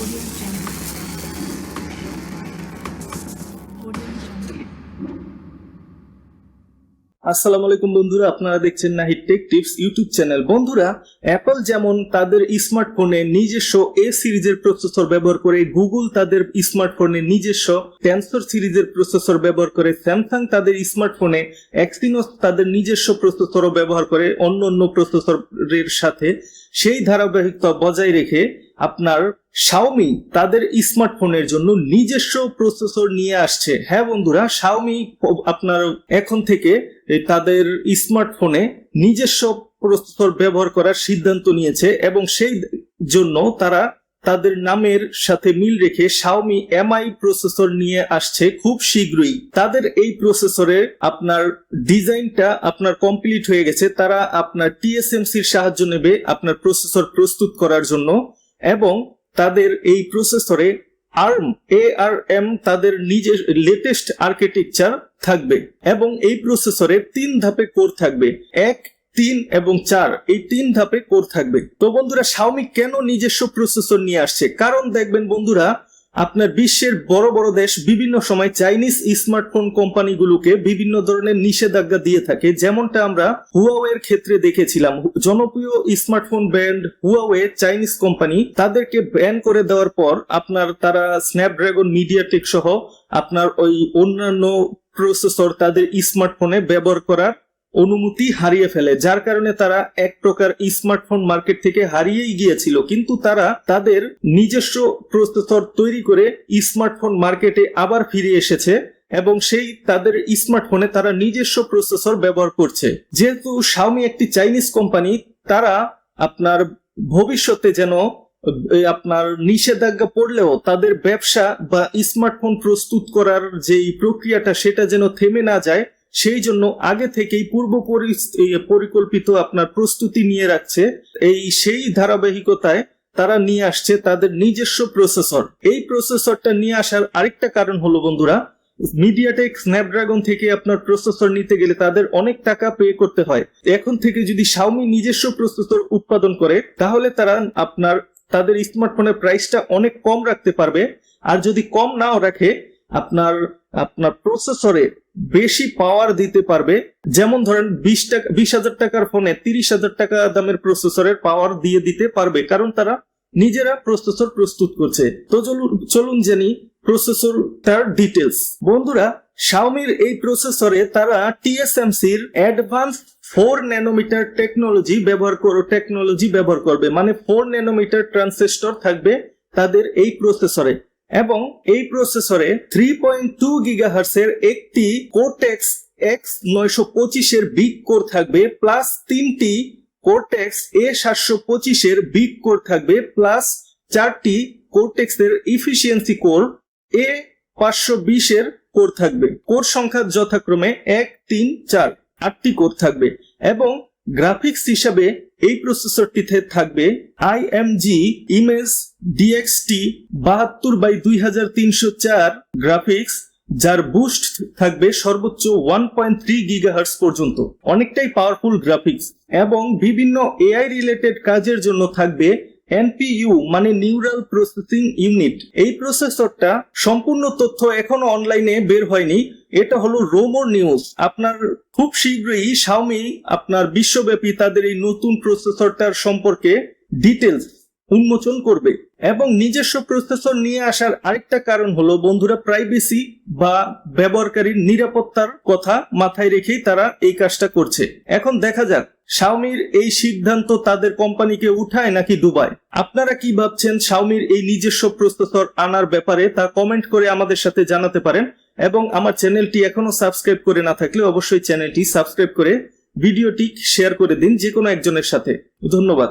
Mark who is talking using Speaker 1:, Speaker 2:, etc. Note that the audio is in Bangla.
Speaker 1: Audio Jungle.
Speaker 2: আসসালামু আলাইকুম বন্ধুরা, আপনারা দেখছেন Nahid tech tips YouTube channel. বন্ধুরা, অ্যাপল যেমন তাদের স্মার্টফোনে নিজস্ব এ সিরিজের প্রসেসর ব্যবহার করে, গুগল তাদের স্মার্টফোনে নিজস্ব টেনসর সিরিজের প্রসেসর ব্যবহার করে, স্যামসাং তাদের স্মার্টফোনে এক্সিনোস তাদের নিজস্ব প্রসেসরও ব্যবহার করে অন্য অন্য প্রসেসরের সাথে। সেই ধারাবাহিকতা বজায় রেখে আপনার শাওমি তাদের স্মার্টফোনের জন্য নিজস্ব প্রসেসর নিয়ে আসছে। হ্যাঁ বন্ধুরা শাওমি আপনার এখন থেকে এই তাদের স্মার্টফোনে নিজস্ব প্রসেসর ব্যবহার করার সিদ্ধান্ত নিয়েছে এবং সেই জন্য তারা তাদের নামের সাথে মিল রেখে শাওমি এমআই প্রসেসর নিয়ে আসছে খুব শীঘ্রই। তাদের এই প্রসেসরে আপনার ডিজাইনটা আপনার কমপ্লিট হয়ে গেছে, তারা আপনার টিএসএমসির সাহায্য নেবে আপনার প্রসেসর প্রস্তুত করার জন্য এবং তাদের এই প্রসেসরে আর্ম এ আর এম তাদের নিজের লেটেস্ট আর্কিটেকচার থাকবে এবং এই প্রসেসরে তিন ধাপে কোর থাকবে। এক, তিন এবং চার, এই তিন ধাপে কোর থাকবে। তো বন্ধুরা শাওমি কেন নিজস্ব প্রসেসর নিয়ে আসছে? কারণ দেখবেন বন্ধুরা, আপনার বিশ্বের বড় বড় দেশ বিভিন্ন সময় চাইনিজ স্মার্টফোন কোম্পানিগুলোকে বিভিন্ন ধরনের নিষেধাজ্ঞা দিয়ে থাকে। যেমনটা আমরা হুয়াওয়ের ক্ষেত্রে দেখেছিলাম। জনপ্রিয় smartphone brand Huawei Chinese company তাদেরকে ব্যান করে দেওয়ার পর আপনার তারা স্ন্যাপড্রাগন মিডিয়াটেক সহ আপনার ওই অন্যান্য প্রসেসর তাদের স্মার্টফোনে ব্যবহার করার অনুমতি হারিয়ে ফেলে, যার কারণে তারা এক প্রকার স্মার্টফোন মার্কেট থেকে হারিয়েই গিয়েছিল। কিন্তু তারা তাদের নিজস্ব প্রসেসর তৈরি করে স্মার্টফোন মার্কেটে আবার ফিরে এসেছে এবং সেই তাদের স্মার্টফোনে তারা নিজস্ব প্রসেসর ব্যবহার করছে। যেহেতু শাওমি একটি চাইনিজ কোম্পানি তারা আপনার ভবিষ্যতে যেন আপনার নিষেধাজ্ঞা পড়লেও তাদের ব্যবসা বা স্মার্টফোন প্রস্তুত করার যেই প্রক্রিয়াটা সেটা যেন থেমে না যায়, সেই জন্য আগে থেকেই পূর্ব পরিকল্পিত আপনার প্রস্তুতি নিয়ে রাখছে। এই সেই ধারাবাহিকতায় তারা নিয়ে আসছে তাদের নিজস্ব প্রসেসর। এই প্রসেসরটা নিয়ে আসার আরেকটা কারণ হলো বন্ধুরা মিডিয়াটেক স্ন্যাপড্রাগন থেকে আপনার প্রসেসর নিতে গেলে তাদের অনেক টাকা পে করতে হয়। এখন থেকে যদি শাওমি নিজস্ব প্রসেসর উৎপাদন করে, তাহলে তারা আপনার তাদের স্মার্টফোনের প্রাইসটা অনেক কম রাখতে পারবে। আর যদি কম নাও রাখে, আপনার আপনার প্রসেসরে বেশি পাওয়ার দিতে পারবে। যেমন ধরেন বিশ টাকা, বিশ হাজার টাকার ফোনে তিরিশ হাজার টাকা দামের প্রসেসরের পাওয়ার দিয়ে দিতে পারবে। কারণ তারা নিজেরা প্রসেসর প্রস্তুত করছে। তো চলুন জানি প্রসেসর তার ডিটেলস বন্ধুরা শাওমির এই প্রসেসরে তারা টিএসএমসির অ্যাডভান্স ফোর ন্যানোমিটার টেকনোলজি ব্যবহার করো টেকনোলজি ব্যবহার করবে। মানে ফোর ন্যানোমিটার ট্রান্সিস্টর থাকবে তাদের এই প্রসেসরে এবং এই প্রসেসরে থ্রি পয়েন্ট টু গিগাহার্সের একটি কোটেক্স এক্স নয়শো পঁচিশের বিগ কোর থাকবে প্লাস তিনটি কোটেক্স এ সাতশো পঁচিশের বিগ কোর থাকবে প্লাস চারটি কোটেক্স এর ইফিসিয়েন্সি কোর এ পাঁচশো বিশের কোর থাকবে। কোর সংখ্যা যথাক্রমে এক, তিন, চার। আটটি কোর থাকবে এবং গ্রাফিক্স হিসাবে এই প্রসেসরটিতে থাকবে আইএমজি ইমেজ ডিএক্সটি বাহাত্তর বাই দুই হাজার তিনশো চার গ্রাফিক্স, যার বুস্ট থাকবে সর্বোচ্চ ওয়ান পয়েন্ট থ্রি গিগাহার্স পর্যন্ত। অনেকটাই পাওয়ারফুল গ্রাফিক্স এবং বিভিন্ন এআই রিলেটেড কাজের জন্য থাকবে এনপিইউ মানে নিউরাল প্রসেসিং ইউনিট এই প্রসেসরটা সম্পূর্ণ তথ্য এখনও অনলাইনে বের হয়নি। এটা হলো রোমোর নিউজ আপনার খুব শীঘ্রই শাওমি আপনার বিশ্বব্যাপী তাদের এই নতুন প্রসেসরটার সম্পর্কে ডিটেলস উন্মোচন করবে। এবং নিজস্ব প্রসেসর নিয়ে আসার আরেকটা কারণ হলো, বন্ধুরা প্রাইভেসি বা ব্যবহারকারীর নিরাপত্তার কথা মাথায় রেখেই তারা এই কাজটা করছে। এখন দেখা যাক শাওমির এই সিদ্ধান্ত তাদের কোম্পানিকে উঠায় নাকি ডুবায় আপনারা কি ভাবছেন শাওমির এই নিজস্ব প্রস্তুতর আনার ব্যাপারে? তা কমেন্ট করে আমাদের সাথে জানাতে পারেন। এবং আমার চ্যানেলটি এখনও সাবস্ক্রাইব করে না থাকলে অবশ্যই চ্যানেলটি সাবস্ক্রাইব করে ভিডিওটি শেয়ার করে দিন যে কোনো একজনের সাথে। ধন্যবাদ।